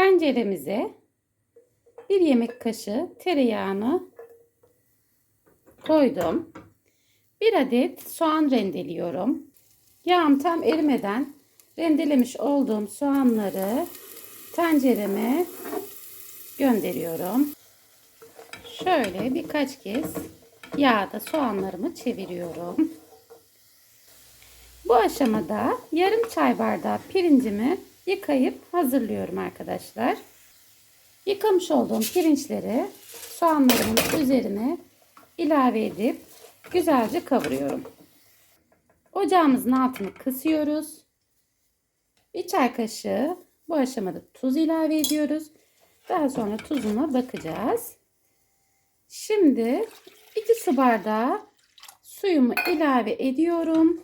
Tenceremize bir yemek kaşığı tereyağını koydum. Bir adet soğan rendeliyorum. Yağım tam erimeden rendelemiş olduğum soğanları tencereme gönderiyorum. Şöyle birkaç kez yağda soğanlarımı çeviriyorum. Bu aşamada yarım çay bardağı pirincimi yıkayıp hazırlıyorum arkadaşlar. Yıkamış olduğum pirinçleri soğanlarımın üzerine ilave edip güzelce kavuruyorum. Ocağımızın altını kısıyoruz. Bir çay kaşığı bu aşamada tuz ilave ediyoruz. Daha sonra tuzuna bakacağız. Şimdi 2 su bardağı suyumu ilave ediyorum.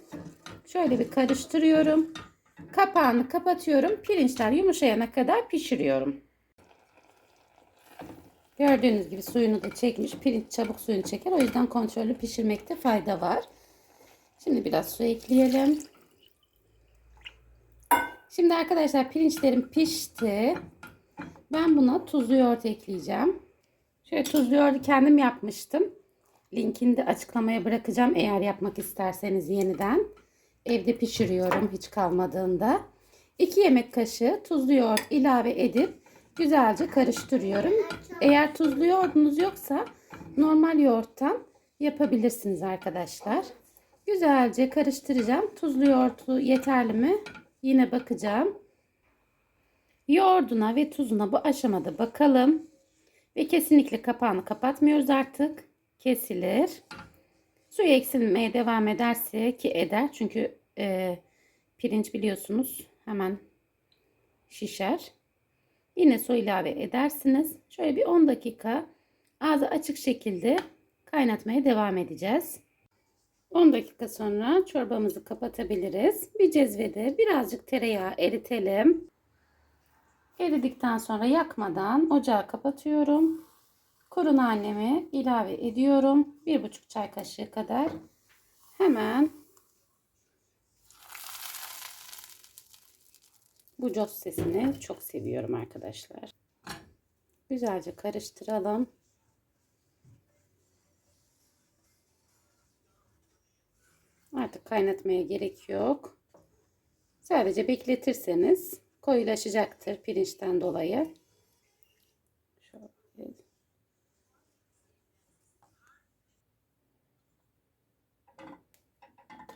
Şöyle bir karıştırıyorum. Kapağını kapatıyorum. Pirinçler yumuşayana kadar pişiriyorum. Gördüğünüz gibi suyunu da çekmiş. Pirinç çabuk suyunu çeker. O yüzden kontrollü pişirmekte fayda var. Şimdi biraz su ekleyelim. Şimdi arkadaşlar pirinçlerim pişti. Ben buna tuzlu yoğurt ekleyeceğim. Şöyle tuzlu yoğurdu kendim yapmıştım. Linkini de açıklamaya bırakacağım eğer yapmak isterseniz yeniden. Evde pişiriyorum hiç kalmadığında. 2 yemek kaşığı tuzlu yoğurt ilave edip güzelce karıştırıyorum. Eğer tuzlu yoğurdunuz yoksa normal yoğurttan yapabilirsiniz arkadaşlar. Güzelce karıştıracağım. Tuzlu yoğurtu yeterli mi? Yine bakacağım. Yoğurduna ve tuzuna bu aşamada bakalım. Ve kesinlikle kapağını kapatmıyoruz artık. Kesilir. Suyu eksilmeye devam ederse ki eder. Çünkü e, pirinç biliyorsunuz hemen şişer. Yine su ilave edersiniz. Şöyle bir 10 dakika ağzı açık şekilde kaynatmaya devam edeceğiz. 10 dakika sonra çorbamızı kapatabiliriz. Bir cezvede birazcık tereyağı eritelim. Eridikten sonra yakmadan ocağı kapatıyorum. Kuru nanemi ilave ediyorum. 1,5 çay kaşığı kadar. Hemen bu cos sesini çok seviyorum arkadaşlar. Güzelce karıştıralım. Artık kaynatmaya gerek yok. Sadece bekletirseniz koyulaşacaktır pirinçten dolayı. Şöyle.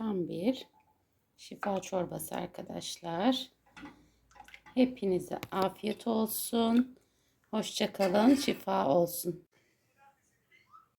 Tam bir şifa çorbası arkadaşlar. Hepinize afiyet olsun. Hoşça kalın, şifa olsun.